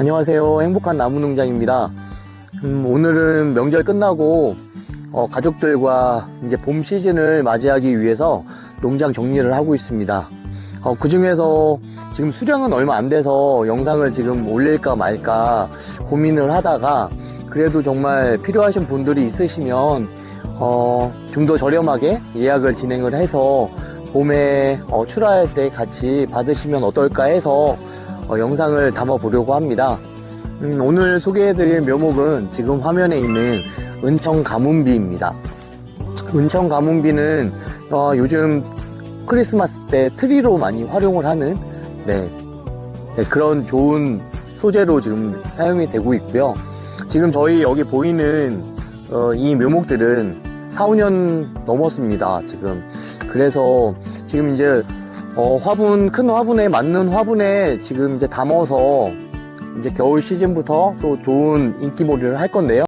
안녕하세요. 행복한 나무농장입니다. 음, 오늘은 명절 끝나고 어, 가족들과 이제 봄 시즌을 맞이하기 위해서 농장 정리를 하고 있습니다. 어, 그 중에서 지금 수량은 얼마 안 돼서 영상을 지금 올릴까 말까 고민을 하다가 그래도 정말 필요하신 분들이 있으시면 어, 좀 더 저렴하게 예약을 진행을 해서 봄에 어, 출하할 때 같이 받으시면 어떨까 해서 어, 영상을 담아 보려고 합니다. 음, 오늘 소개해드릴 묘목은 지금 화면에 있는 은청 가문비입니다. 은청 가문비는 어, 요즘 크리스마스 때 트리로 많이 활용을 하는 네, 네, 그런 좋은 소재로 지금 사용이 되고 있고요. 지금 저희 여기 보이는 어, 이 묘목들은 4, 5년 넘었습니다. 지금 그래서 지금 이제 어, 화분 큰 화분에 맞는 화분에 지금 이제 담아서 이제 겨울 시즌부터 또 좋은 인기몰이를 할 건데요.